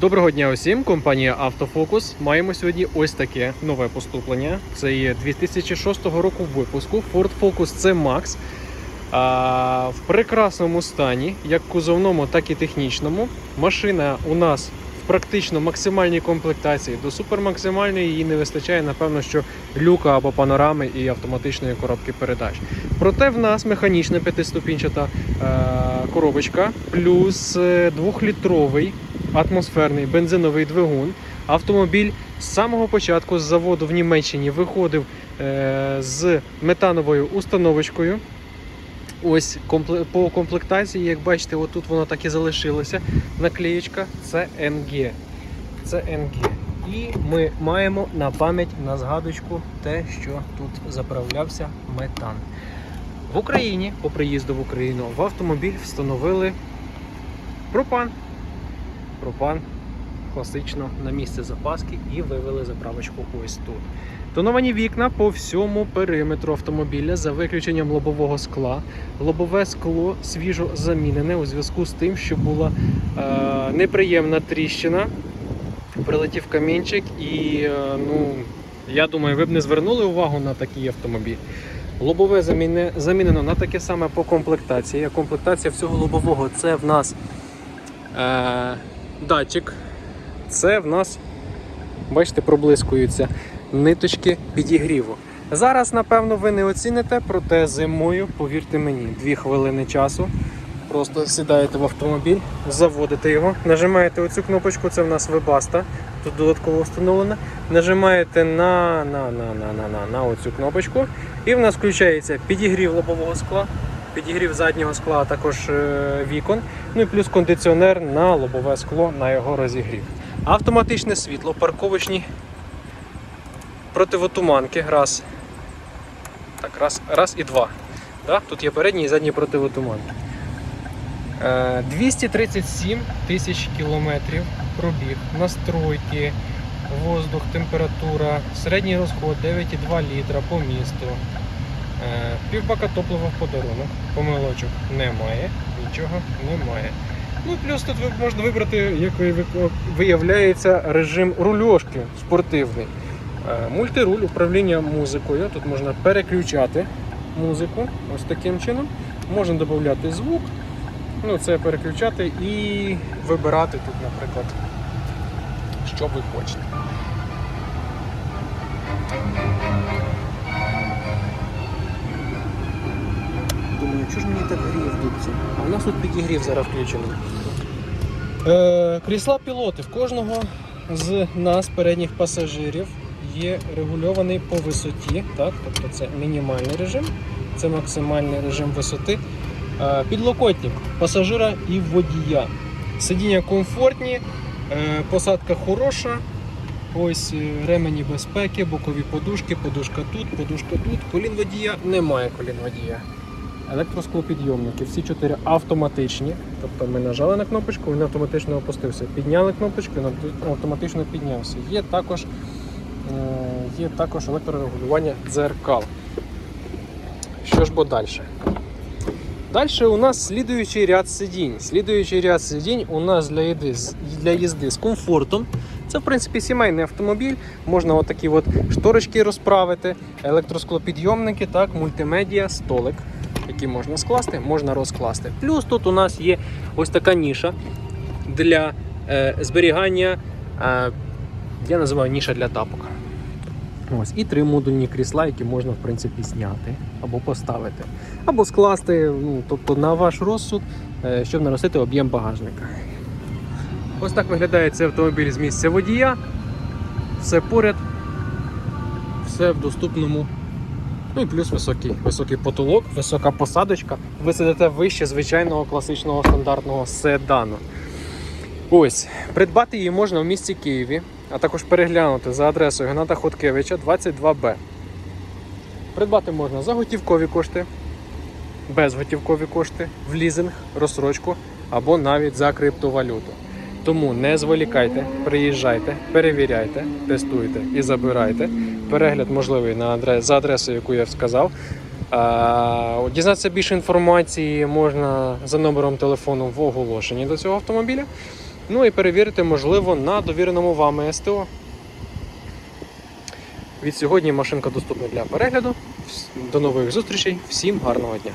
Доброго дня усім, компанія Автофокус. Маємо сьогодні ось таке нове поступлення. Це є 2006 року випуску Ford Focus C Max. А, в прекрасному стані, як кузовному, так і технічному. Машина у нас в практично максимальній комплектації. До супермаксимальної її не вистачає, напевно, що люка або панорами і автоматичної коробки передач. Проте в нас механічна п'ятиступінчата е, коробочка, плюс е, двохлітровий атмосферний бензиновий двигун. Автомобіль з самого початку з заводу в Німеччині виходив е, з метановою установочкою. Ось по комплектації, як бачите, отут воно так і залишилося. Наклеєчка це NG. Це NG. І ми маємо на пам'ять на згадочку те, що тут заправлявся метан. В Україні, по приїзду в Україну, в автомобіль встановили пропан. Пропан класично на місце запаски і вивели заправочку ось тут. Тоновані вікна по всьому периметру автомобіля за виключенням лобового скла. Лобове скло свіжо замінене у зв'язку з тим, що була е, неприємна тріщина. Прилетів камінчик, і е, ну, я думаю, ви б не звернули увагу на такий автомобіль. Лобове заміне, замінено на таке саме по комплектації. Комплектація всього лобового це в нас е, датчик. Це в нас, бачите, проблискуються ниточки підігріву. Зараз, напевно, ви не оціните, проте зимою, повірте мені, дві хвилини часу. Просто сідаєте в автомобіль, заводите його, нажимаєте оцю кнопочку, це в нас вебаста, тут додатково встановлена. Нажимаєте на, на, на, на, на, на, на оцю кнопочку, і в нас включається підігрів лобового скла, підігрів заднього скла, а також е, вікон, ну і плюс кондиціонер на лобове скло на його розігрів. Автоматичне світло, парковочні противотуманки. Раз. Так, раз, раз і два. Да? Тут є передні і задні противотуманки. Е, 237 тисяч кілометрів пробіг, настройки, воздух, температура, середній розход 9,2 літра по місту. Е, Півбака топлива в подарунок, помилочок немає, нічого немає. Ну плюс тут можна вибрати, як виявляється, режим рульошки спортивний. Е, Мультируль, управління музикою. Тут можна переключати музику ось таким чином. Можна додати звук, ну це переключати і вибирати тут, наприклад, що ви хочете. Думаю, чого ж мені так гріє в дубці? А у нас тут підігрів зараз включений. Е, крісла пілоти в кожного з нас, передніх пасажирів, є регульований по висоті. Так? Тобто це мінімальний режим, це максимальний режим висоти. Е, підлокотник пасажира і водія. Сидіння комфортні, е, посадка хороша. Ось е, ремені безпеки, бокові подушки, подушка тут, подушка тут. Колін водія немає колін водія. Електросклопідйомники, всі чотири автоматичні. Тобто ми нажали на кнопочку, він автоматично опустився. Підняли кнопочку, він автоматично піднявся. Є також, е, є також електрорегулювання дзеркал. Що ж бо далі? Далі у нас слідуючий ряд сидінь. Слідуючий ряд сидінь у нас для їзди, для їзди з комфортом. Це, в принципі, сімейний автомобіль. Можна отакі от шторочки розправити, електросклопідйомники, так, мультимедіа, столик, який можна скласти, можна розкласти. Плюс тут у нас є ось така ніша для е, зберігання. Е, я називаю ніша для тапок. Ось, і три модульні крісла, які можна в принципі зняти або поставити, або скласти, ну, тобто на ваш розсуд, е, щоб наростити об'єм багажника. Ось так виглядає цей автомобіль з місця водія. Все поряд, все в доступному. Ну і плюс високий, високий потолок, висока посадочка. Ви сидите вище звичайного класичного стандартного седану. Ось, придбати її можна в місті Києві, а також переглянути за адресою Гната Хоткевича 22Б. Придбати можна за готівкові кошти, безготівкові кошти, в лізинг, розсрочку або навіть за криптовалюту. Тому не зволікайте, приїжджайте, перевіряйте, тестуйте і забирайте перегляд можливий на адрес, за адресою, яку я сказав. Дізнатися більше інформації можна за номером телефону в оголошенні до цього автомобіля. Ну і перевірити, можливо, на довіреному вам СТО. Від сьогодні машинка доступна для перегляду. До нових зустрічей. Всім гарного дня!